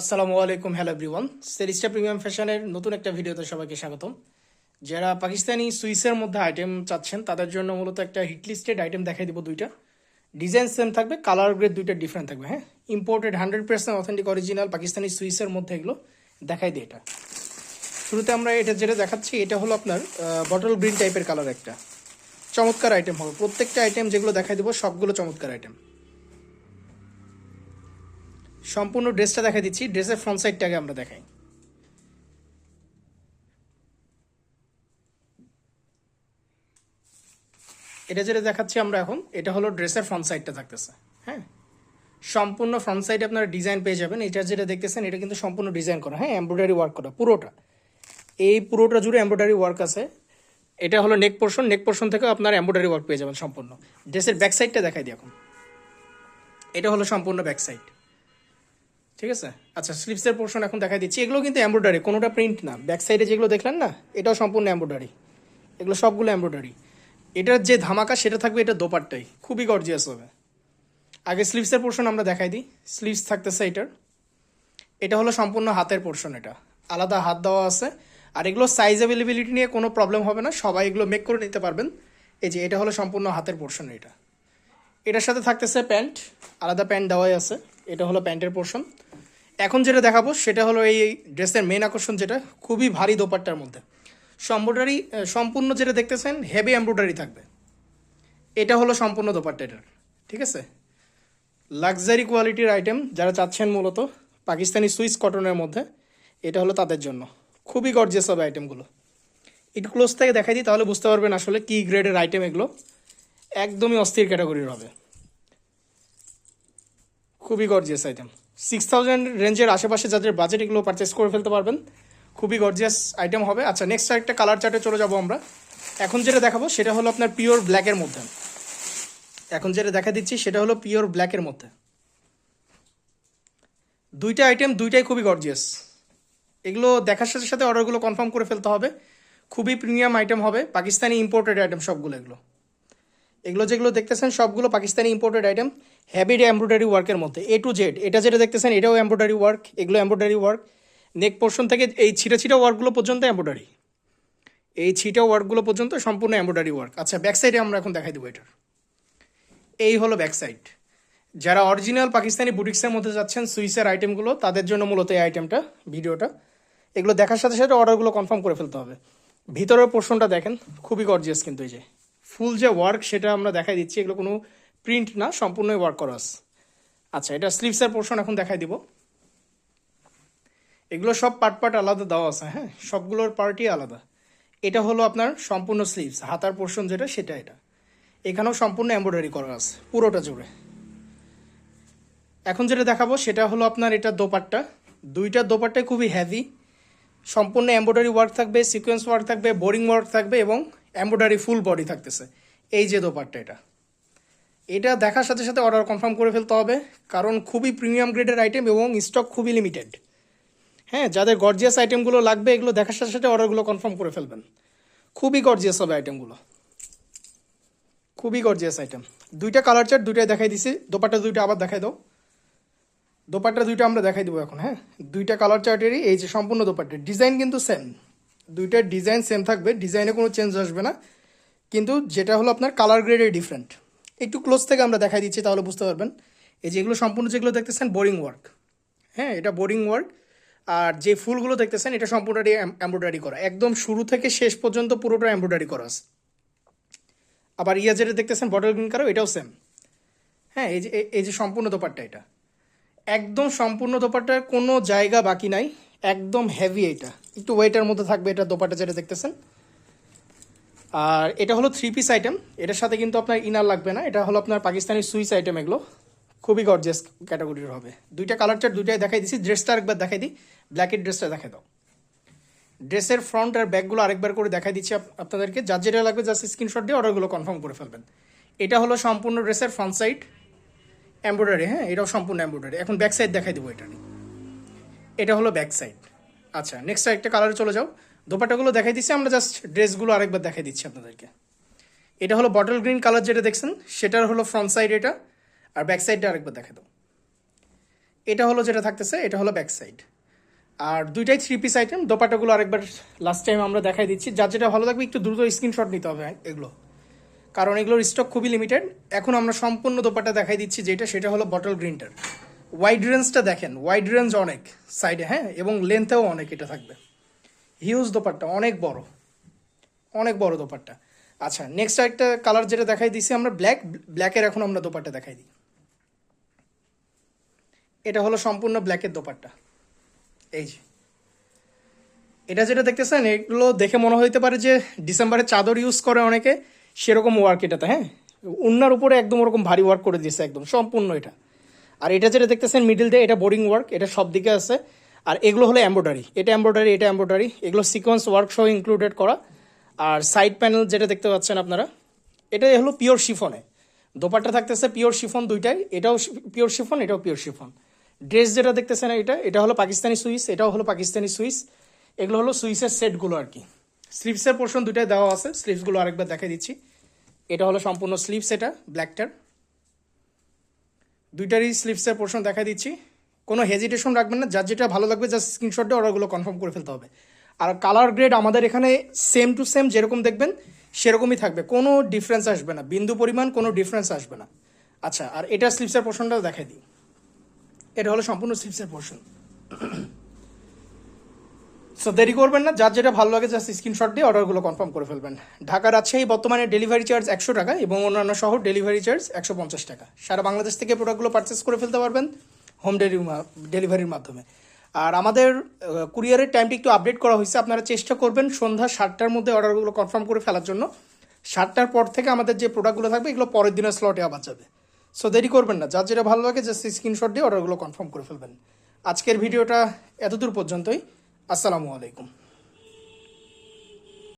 আসসালামু আলাইকুম hello everyone সেরিস্টা premium ফ্যাশনের নতুন একটা ভিডিওতে সবাইকে স্বাগতম। যারা পাকিস্তানি, সুইসের মধ্যে আইটেম চাচ্ছেন, তাদের জন্য মূলত একটা হিট লিস্টেড আইটেম দেখাই দিব দুইটা। ডিজাইন সেম থাকবে কালার গ্রেড দুইটা ডিফারেন্ট থাকবে হ্যাঁ? Imported hundred percent authentic original Pakistani, সুইসের মধ্যে এগুলো দেখাই দিই এটা। শুরুতে আমরা এটা যেটা দেখাচ্ছি, এটা হলো আপনার বটল গ্রিন টাইপের কালার একটা। চমৎকার আইটেম হবে। প্রত্যেকটা আইটেম যেগুলো দেখাই দেবো, সবগুলো চমৎকার আইটেম সম্পূর্ণ ড্রেসটা দেখা দিচ্ছি। ড্রেসের ফ্রন্ট সাইডটাকে আমরা দেখাই। এটা যেটা দেখাচ্ছি আমরা এখন, এটা হলো ড্রেসের ফ্রন্ট সাইডটা থাকতেছে হ্যাঁ? সম্পূর্ণ ফ্রন্ট সাইডে আপনারা ডিজাইন পেয়ে যাবেন। এটা যেটা দেখতেছেন, এটা কিন্তু সম্পূর্ণ ডিজাইন করা হ্যাঁ? এমব্রয়ডারি ওয়ার্ক করা, পুরোটা। এই পুরোটা জুড়ে এমব্রয়ডারি ওয়ার্ক আছে। এটা হলো নেক পোর্শন নেক পোর্শন থেকে আপনার এমব্রয়ডারি ওয়ার্ক পেয়ে যাবেন সম্পূর্ণ। ড্রেসের ব্যাক সাইডটা দেখাই দিই এখন। এটা হলো সম্পূর্ণ ব্যাক সাইড ঠিক আছে? আচ্ছা স্লিপসের পোর্শন এখন দেখা দিচ্ছি। এগুলো কিন্তু এমব্রয়ডারি কোনোটা প্রিন্ট না। ব্যাক সাইডে যেগুলো দেখলেন না, এটাও সম্পূর্ণ এমব্রয়ডারি এগুলো সবগুলো এমব্রয়ডারি এটার যে ধামাকা, সেটা থাকবে এটা দোপারটাই খুবই গর্জিয়াস হবে। আগে স্লিভসের পোর্শন আমরা দেখাই দিই। স্লিভস থাকতেছে এটার। এটা হলো সম্পূর্ণ হাতের পোর্শন এটা। আলাদা হাত দেওয়া আছে। আর এগুলো সাইজ অ্যাভেলেবিলিটি নিয়ে কোনো প্রবলেম হবে না। সবাই এগুলো মেক করে নিতে পারবেন। এই যে, এটা হলো সম্পূর্ণ হাতের পোর্শন এটা। এটার সাথে থাকতেছে প্যান্ট। আলাদা প্যান্ট দেওয়াই আছে। এটা হলো প্যান্টের পোর্শন। এখন যেটা দেখাবো, সেটা হলো এই ড্রেসের মেন আকর্ষণ যেটা, খুবই ভারী দোপাট্টার মধ্যে। সম্বুডারি সম্পূর্ণ যেটা দেখতেছেন হেভি এমব্রয়ডারি থাকবে। এটা হলো সম্পূর্ণ দোপাট্টা এটার, ঠিক আছে? লাক্সারি কোয়ালিটির আইটেম যারা চাচ্ছেন মূলত, পাকিস্তানি সুইস কটনের মধ্যে, এটা হলো তাদের জন্য। খুবই গর্জিয়াস হবে আইটেমগুলো একটু ক্লোজ থেকে দেখাই দিই, তাহলে বুঝতে পারবেন আসলে কী গ্রেডের আইটেম এগুলো। একদমই অস্থির ক্যাটাগরির হবে। খুবই গর্জিয়াস আইটেম সিক্স থাউজেন্ড রেঞ্জের আশেপাশে যাদের বাজেট এগুলো পারচেস করে ফেলতে পারবেন, খুবই গর্জিয়াস আইটেম হবে। আচ্ছা নেক্সট একটা কালার চার্টে চলে যাব আমরা। এখন যেটা দেখাবো, সেটা হলো আপনার পিওর ব্ল্যাকের মধ্যে। এখন যেটা দেখা দিচ্ছি, সেটা হলো পিওর ব্ল্যাকের মধ্যে। দুইটা আইটেম দুইটাই খুবই গর্জিয়াস এগুলো দেখার সাথে সাথে অর্ডারগুলো কনফার্ম করে ফেলতে হবে। খুবই প্রিমিয়াম আইটেম হবে, পাকিস্তানি ইম্পোর্টেড আইটেম সবগুলো এগুলো। এগুলো যেগুলো দেখতেছেন, সবগুলো Pakistani imported item heavy embroidery ওয়ার্কের মধ্যে এ টু জেড এটা যেটা দেখতেছেন, এটাও এমব্রয়ডারি ওয়ার্ক এগুলো এমব্রয়ডারি ওয়ার্ক নেক পোর্শন থেকে এই ছিটা ছিটা ওয়ার্কগুলো পর্যন্ত এমব্রয়ডারি এই ছিটা ওয়ার্কগুলো পর্যন্ত সম্পূর্ণ এমব্রয়ডারি ওয়ার্ক আচ্ছা ব্যাক সাইডে আমরা এখন দেখাই দেবো এটার। এই হলো ব্যাক সাইড যারা অরিজিনাল পাকিস্তানি বুটিক্সের মধ্যে যাচ্ছেন, সুইসের আইটেমগুলো তাদের জন্য মূলত এই আইটেমটা ভিডিওটা। এগুলো দেখার সাথে সাথে অর্ডারগুলো কনফার্ম করে ফেলতে হবে। ভিতরের পোর্শনটা দেখেন, খুবই গর্জিয়াস কিন্তু এই যে। ফুল যে ওয়ার্ক সেটা আমরা দেখাই দিচ্ছি, এগুলো কোনো প্রিন্ট না, সম্পূর্ণই ওয়ার্ক করা আছে। আচ্ছা এটা স্লিভসের পোর্শন এখন দেখাই দিব। এগুলো সব পার্ট পার্ট আলাদা দেওয়া আছে হ্যাঁ? সবগুলোর পার্টই আলাদা। এটা হলো আপনার সম্পূর্ণ স্লিভস হাতার পোর্শন যেটা, সেটা এটা। এখানেও সম্পূর্ণ এম্ব্রয়ডারি করা আছে, পুরোটা জুড়ে। এখন যেটা দেখাবো, সেটা হলো আপনার এটা দোপাট্টা। দুইটা দোপাট্টাই খুবই হ্যাভি সম্পূর্ণ এম্ব্রয়ডারি ওয়ার্ক থাকবে সিকোয়েন্স ওয়ার্ক থাকবে বোরিং ওয়ার্ক থাকবে এবং এমব্রয়ডারি ফুল বডি থাকতেছে। এই যে দোপাট্টা এটা। এটা দেখার সাথে সাথে অর্ডার কনফার্ম করে ফেলতে হবে, কারণ খুবই প্রিমিয়াম গ্রেডের আইটেম এবং স্টক খুবই লিমিটেড হ্যাঁ যাদের গর্জিয়াস আইটেমগুলো লাগবে, এগুলো দেখার সাথে সাথে অর্ডারগুলো কনফার্ম করে ফেলবেন। খুবই গর্জিয়াস হবে আইটেমগুলো খুবই গর্জিয়াস আইটেম দুইটা কালার চার্ট দুইটাই দেখাই দিছি। দোপাট্টা দুইটা আবার দেখাই দাও। দোপাট্টা দুইটা আমরা দেখাই দেবো এখন হ্যাঁ? দুইটা কালার চার্টেরই এই যে সম্পূর্ণ দোপাট্টা। ডিজাইন কিন্তু সেম দুইটার ডিজাইন সেম থাকবে, ডিজাইনে কোনো চেঞ্জ আসবে না। কিন্তু যেটা হলো আপনার কালার গ্রেডের ডিফারেন্ট একটু ক্লোজ থেকে আমরা দেখাই দিচ্ছি, তাহলে বুঝতে পারবেন। এই যেগুলো সম্পূর্ণ যেগুলো দেখতেছেন বোরিং ওয়ার্ক হ্যাঁ এটা বোরিং ওয়ার্ক আর যে ফুলগুলো দেখতেছেন, এটা সম্পূর্ণটাই এমব্রয়ডারি করা। একদম শুরু থেকে শেষ পর্যন্ত পুরোটা এমব্রয়ডারি করা আছে। আবার ইয়া যেটা দেখতেছেন বটল গ্রিন কারও এটাও সেম হ্যাঁ এই যে এই যে সম্পূর্ণ দোপাট্টা এটা। একদম সম্পূর্ণ দোপাট্টার কোনো জায়গা বাকি নাই। একদম হেভি এটা। একটু ওয়েটের মধ্যে থাকবে এটা দোপাটা যেটা দেখতেছেন। আর এটা হলো থ্রি পিস আইটেম এটার সাথে কিন্তু আপনার ইনার লাগবে না। এটা হলো আপনার পাকিস্তানি সুইস আইটেম এগুলো। খুবই গর্জিয়াস ক্যাটাগরির হবে। দুইটা কালার চার্ট দুইটাই দেখাই দিছি। ড্রেসটা আরেকবার দেখাই দিই। ব্ল্যাকের ড্রেসটা দেখাই দাও। ড্রেসের ফ্রন্ট আর ব্যাকগুলো আরেকবার করে দেখাই দিচ্ছি আপনাদেরকে। যার যেটা লাগবে জাস্ট স্ক্রিনশট দিয়ে অর্ডারগুলো কনফার্ম করে ফেলবেন। এটা হলো সম্পূর্ণ ড্রেসের ফ্রন্ট সাইড এমব্রয়ডারি হ্যাঁ? এটাও সম্পূর্ণ এমব্রয়ডারি এখন ব্যাক সাইড দেখাই দেবো এটা এটা হলো ব্যাক সাইড আচ্ছা নেক্সট একটা কালারে চলে যাও। দোপাটাগুলো দেখাই দিচ্ছি, আমরা জাস্ট ড্রেসগুলো আরেকবার দেখাই দিচ্ছি আপনাদেরকে। এটা হলো বটল গ্রিন কালার যেটা দেখছেন, সেটার হলো ফ্রন্ট সাইড এটা, আর ব্যাক সাইডটা আরেকবার দেখে দাও। এটা হলো যেটা থাকতেছে, এটা হলো ব্যাক সাইড আর দুইটাই থ্রি পিস আইটেম দোপাটাগুলো আরেকবার লাস্ট টাইম আমরা দেখাই দিচ্ছি। যার যেটা ভালো লাগবে, একটু দ্রুত স্ক্রিনশট নিতে হবে এগুলো। কারণ এগুলোর স্টক খুবই লিমিটেড এখন আমরা সম্পূর্ণ দোপাটা দেখাই দিচ্ছি যেটা, সেটা হলো বটল গ্রিনটার ওয়াইড রেঞ্জটা দেখেন ওয়াইড রেঞ্জ অনেক সাইডে হ্যাঁ? এবং লেন্থেও অনেক এটা থাকবে। হিউজ দোপাট্টা, অনেক বড় অনেক বড় দোপাট্টা। আচ্ছা নেক্সট একটা কালার যেটা দেখাই দিছি, আমরা ব্ল্যাক ব্ল্যাকের এখন আমরা দোপাট্টা দেখাই দিই। এটা হলো সম্পূর্ণ ব্ল্যাকের দোপাট্টা। এই যে। এটা যেটা দেখতেছেন, এগুলো দেখে মনে হইতে পারে যে ডিসেম্বরে চাদর ইউজ করে অনেকে, সেরকম ওয়ার্ক এটাতে হ্যাঁ? উন্নার উপরে একদম ওরকম ভারী ওয়ার্ক করে দিয়েছে একদম, সম্পূর্ণ এটা। আর এটা যেটা দেখতেছেন মিডিল দিয়ে, এটা বোরিং ওয়ার্ক এটা সব দিকে আছে। আর এগুলো হলো এম্ব্রয়ডারি এটা এম্ব্রয়ডারি এটা এম্ব্রয়ডারি এগুলো সিকোয়েন্স ওয়ার্ক সহ ইনক্লুডেড করা। আর সাইড প্যানেল যেটা দেখতে পাচ্ছেন আপনারা এটা হলো পিওর শিফনে দোপাট্টা থাকতেছে পিওর শিফন দুইটাই, এটাও পিওর শিফন এটাও পিওর শিফন ড্রেস যেটা দেখতেছেন এটা এটা হলো পাকিস্তানি সুইস, এটাও হলো পাকিস্তানি সুইস। এগুলো হলো সুইসের সেটগুলো আর কি। স্লিভসের পোর্শন দুইটাই দেওয়া আছে, স্লিভসগুলো আরেকবার দেখাই দিচ্ছি। এটা হলো সম্পূর্ণ স্লিভস এটা ব্ল্যাকটার দুইটারই স্লিপসের পোর্শন দেখা দিচ্ছি। কোনো হেজিটেশন রাখবেন না, যার যেটা ভালো লাগবে জাস্ট স্ক্রিনশট দিয়ে ওরাগুলো কনফার্ম করে ফেলতে হবে। আর কালার গ্রেড আমাদের এখানে সেম টু সেম যেরকম দেখবেন, সেরকমই থাকবে। কোনো ডিফারেন্স আসবে না। বিন্দু পরিমাণ কোনো ডিফারেন্স আসবে না। আচ্ছা আর এটা স্লিপসের পোর্শনটাও দেখাই দিই। এটা হলো সম্পূর্ণ স্লিপসের পোর্শন সো দেরি করবেন না। যার যেটা ভালো লাগে জাস্ট স্ক্রিনশট দিয়ে অর্ডারগুলো কনফার্ম করে ফেলবেন। ঢাকা রাজশাহী, বর্তমানে ডেলিভারি চার্জ একশো টাকা এবং অন্যান্য শহর ডেলিভারি চার্জ একশো পঞ্চাশ টাকা। সারা বাংলাদেশ থেকে প্রোডাক্টগুলো পারচেস করে ফেলতে পারবেন হোম ডেলিভারির মাধ্যমে। আর আমাদের কুরিয়ারের টাইমটি একটু আপডেট করা হয়েছে। আপনারা চেষ্টা করবেন সন্ধ্যা সাতটার মধ্যে অর্ডারগুলো কনফার্ম করে ফেলার জন্য। সাতটার পর থেকে আমাদের যে প্রোডাক্টগুলো থাকবে, এগুলো পরের দিনের স্লটে আবার যাবে। সো দেরি করবেন না। যার যেটা ভালো লাগে জাস্ট স্ক্রিনশট দিয়ে অর্ডারগুলো কনফার্ম করে ফেলবেন। আজকের ভিডিওটা এতদূর পর্যন্তই। আসসালামু আলাইকুম।